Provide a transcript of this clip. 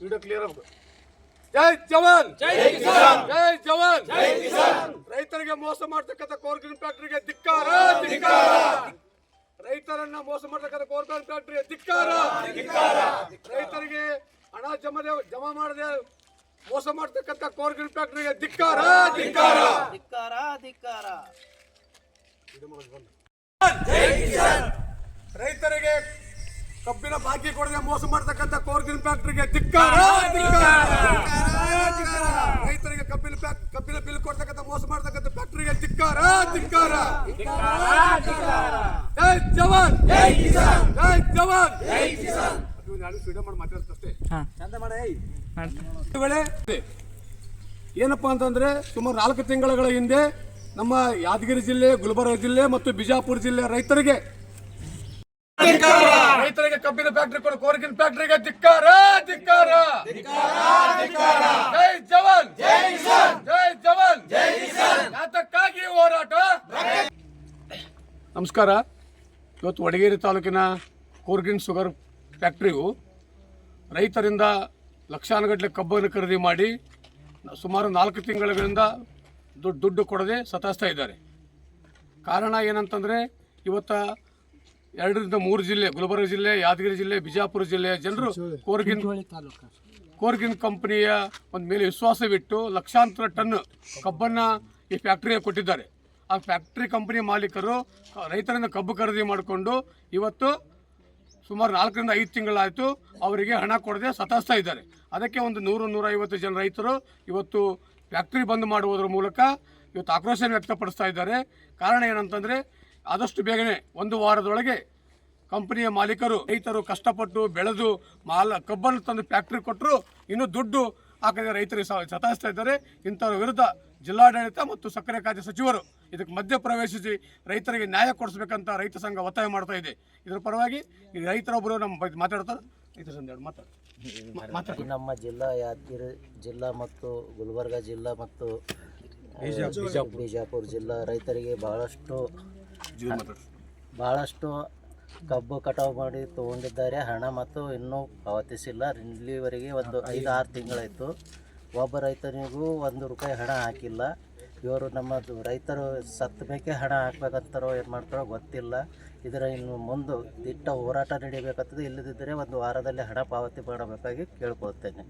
Video clear ಆಗ್ಬೇಕು ಜೈ ಜವಾನ್! ಜೈ ಕಿಸಾನ್! ಜೈ ಜವಾನ್! ಜೈ ಕಿಸಾನ್! ರೈತರಿಗೆ ಮೋಸ ಮಾಡ್ತಕ್ಕಂಥ ಕೋರ್ಗಿನ್ ಫ್ಯಾಕ್ಟರಿಗೆ ಧಿಕ್ಕಾರ! ಧಿಕ್ಕಾರ! ರೈತರನ್ನ ಮೋಸ ಮಾಡ್ತಕ್ಕಂಥ ಕೋರ್ಗಿನ್ ಫ್ಯಾಕ್ಟರಿಗೆ ಧಿಕ್ಕಾರ! ಧಿಕ್ಕಾರ! ರೈತರಿಗೆ ಹಣ ಜಮದೆ ಜಮಾ ಮಾಡದೆ ಮೋಸ ಮಾಡ್ತಕ್ಕಂಥ ಕೋರ್ಗಿನ್ ಫ್ಯಾಕ್ಟರಿಗೆ ಧಿಕ್ಕಾರ! ಧಿಕ್ಕಾರ! ಧಿಕ್ಕಾರ ಧಿಕ್ಕಾರ! ರೈತರಿಗೆ ಕಬ್ಬಿನ ಬಾಕಿ ಕೊಡದೆ ಮೋಸ ಮಾಡ್ತಕ್ಕಂಥ ಕೋರ್ಗಿನ್ ಫ್ಯಾಕ್ಟ್ರಿಗೆ ಧಿಕ್ಕಾರ. ರೈತರಿಗೆ ಕಬ್ಬಿನ ಕಬ್ಬಿನ ಬಿಲ್ ಕೊಡ್ತಕ್ಕಂಥ ಮೋಸ ಮಾಡ್ತಕ್ಕಂಥ ಫ್ಯಾಕ್ಟ್ರಿಗೆ ಧಿಕ್ಕಾರ. ಧಿಕ್ಕಾರ. ಜೈ ಜವಾನ್. ಜೈ ಕಿಸಾನ್. ಜೈ ಜವಾನ್. ಜೈ ಕಿಸಾನ್. ನಾನು ಫ್ರೀಡಮ್ ಮಾಡಿ ಮಾತಾಡ್ತಷ್ಟೇ ವೇಳೆ ಏನಪ್ಪಾ ಅಂತಂದ್ರೆ ಸುಮಾರು ನಾಲ್ಕು ತಿಂಗಳ ಹಿಂದೆ ನಮ್ಮ ಯಾದಗಿರಿ ಜಿಲ್ಲೆ ಗುಲ್ಬರ್ಗ ಜಿಲ್ಲೆ ಮತ್ತು ಬಿಜಾಪುರ ಜಿಲ್ಲೆ ರೈತರಿಗೆ ಕಬ್ಬಿನ ಫ್ಯಾಕ್ಟರಿ ಕೊಡು ಕೋರಿಕಿನ ಫ್ಯಾಕ್ಟರಿಗೆ ಧಿಕ್ಕಾರ ಧಿಕ್ಕಾರ. ಜೈ ಜವಾನ್. ಜೈ ಜೈ ಜವಾನ್. ಯಾತಕ್ಕಾಗಿ ಹೋರಾಟ. ನಮಸ್ಕಾರ. ಇವತ್ತು ವಡಗೇರಿ ತಾಲೂಕಿನ ಕೋರ್ಗಿನ್ ಶುಗರ್ ಫ್ಯಾಕ್ಟ್ರಿಯು ರೈತರಿಂದ ಲಕ್ಷಾನುಗಟ್ಟಲೆ ಕಬ್ಬನ್ನು ಖರೀದಿ ಮಾಡಿ ಸುಮಾರು ನಾಲ್ಕು ತಿಂಗಳಿಂದ ದುಡ್ಡು ದುಡ್ಡು ಕೊಡದೆ ಸತಾಯಿಸ್ತಾ ಇದ್ದಾರೆ. ಕಾರಣ ಏನಂತಂದರೆ ಇವತ್ತ ಎರಡರಿಂದ ಮೂರು ಜಿಲ್ಲೆ ಗುಲ್ಬರ್ಗ ಜಿಲ್ಲೆ ಯಾದಗಿರಿ ಜಿಲ್ಲೆ ಬಿಜಾಪುರ ಜಿಲ್ಲೆಯ ಜನರು ಕೋರ್ಗಿನ್ ಕೋರ್ಗಿನ್ ಕಂಪನಿಯ ಒಂದು ಮೇಲೆ ವಿಶ್ವಾಸವಿಟ್ಟು ಲಕ್ಷಾಂತರ ಟನ್ ಕಬ್ಬನ್ನು ಈ ಫ್ಯಾಕ್ಟ್ರಿಗೆ ಕೊಟ್ಟಿದ್ದಾರೆ. ಆ ಫ್ಯಾಕ್ಟ್ರಿ ಕಂಪನಿ ಮಾಲೀಕರು ರೈತರಿಂದ ಕಬ್ಬು ಖರೀದಿ ಮಾಡಿಕೊಂಡು ಇವತ್ತು ಸುಮಾರು ನಾಲ್ಕರಿಂದ ಐದು ತಿಂಗಳಾಯಿತು ಅವರಿಗೆ ಹಣ ಕೊಡದೆ ಸತಾಯಿಸ್ತಾ ಇದ್ದಾರೆ. ಅದಕ್ಕೆ ಒಂದು ನೂರು ನೂರೈವತ್ತು ಜನ ರೈತರು ಇವತ್ತು ಫ್ಯಾಕ್ಟ್ರಿ ಬಂದ್ ಮಾಡುವುದರ ಮೂಲಕ ಇವತ್ತು ಆಕ್ರೋಶ ವ್ಯಕ್ತಪಡಿಸ್ತಾ ಇದ್ದಾರೆ. ಕಾರಣ ಏನಂತಂದರೆ ಆದಷ್ಟು ಬೇಗನೆ ಒಂದು ವಾರದೊಳಗೆ ಕಂಪನಿಯ ಮಾಲೀಕರು ರೈತರು ಕಷ್ಟಪಟ್ಟು ಬೆಳೆದು ಮಾಲ ಕಬ್ಬನ್ನು ತಂದು ಫ್ಯಾಕ್ಟ್ರಿ ಕೊಟ್ಟರು ಇನ್ನೂ ದುಡ್ಡು ಹಾಕದೆ ರೈತರಿಗೆ ಸ- ಸತಾಯಿಸ್ತಾ ಇದ್ದಾರೆ. ಇಂಥವ್ರ ವಿರುದ್ಧ ಜಿಲ್ಲಾಡಳಿತ ಮತ್ತು ಸಕ್ಕರೆ ಖಾತೆ ಸಚಿವರು ಇದಕ್ಕೆ ಮಧ್ಯ ಪ್ರವೇಶಿಸಿ ರೈತರಿಗೆ ನ್ಯಾಯ ಕೊಡಿಸ್ಬೇಕಂತ ರೈತ ಸಂಘ ಒತ್ತಾಯ ಮಾಡ್ತಾ ಇದೆ. ಇದರ ಪರವಾಗಿ ರೈತರೊಬ್ಬರು ನಮ್ಮ ಮಾತಾಡ್ತಾರೆ. ರೈತ ಸಂಘ ಎರಡು ಮಾತಾಡ. ಮಾತಾಡಿ. ನಮ್ಮ ಜಿಲ್ಲಾ ಯಾದಗಿರಿ ಜಿಲ್ಲಾ ಮತ್ತು ಗುಲ್ಬರ್ಗ ಜಿಲ್ಲಾ ಮತ್ತು ಬಿಜಾಪುರ ಜಿಲ್ಲಾ ರೈತರಿಗೆ ಬಹಳಷ್ಟು ಬಹಳಷ್ಟು ಕಬ್ಬು ಕಟಾವು ಮಾಡಿ ತಗೊಂಡಿದ್ದಾರೆ. ಹಣ ಮತ್ತು ಇನ್ನೂ ಪಾವತಿಸಿಲ್ಲ. ಇಲ್ಲಿವರೆಗೆ ಒಂದು ಐದು ಆರು ತಿಂಗಳಾಯಿತು. ಒಬ್ಬ ರೈತನಿಗೂ ಒಂದು ರೂಪಾಯಿ ಹಣ ಹಾಕಿಲ್ಲ. ಇವರು ನಮ್ಮದು ರೈತರು ಸತ್ತ ಬೇಕೆ ಹಣ ಹಾಕ್ಬೇಕಂತಾರೋ ಏನು ಮಾಡ್ತಾರೋ ಗೊತ್ತಿಲ್ಲ. ಇದರ ಇನ್ನು ಮುಂದೆ ದಿಟ್ಟ ಹೋರಾಟ ನಡೀಬೇಕಾಗ್ತದೆ ಇಲ್ಲದಿದ್ದರೆ ಒಂದು ವಾರದಲ್ಲಿ ಹಣ ಪಾವತಿ ಮಾಡಬೇಕಾಗಿ ಕೇಳ್ಕೊಳ್ತೇನೆ.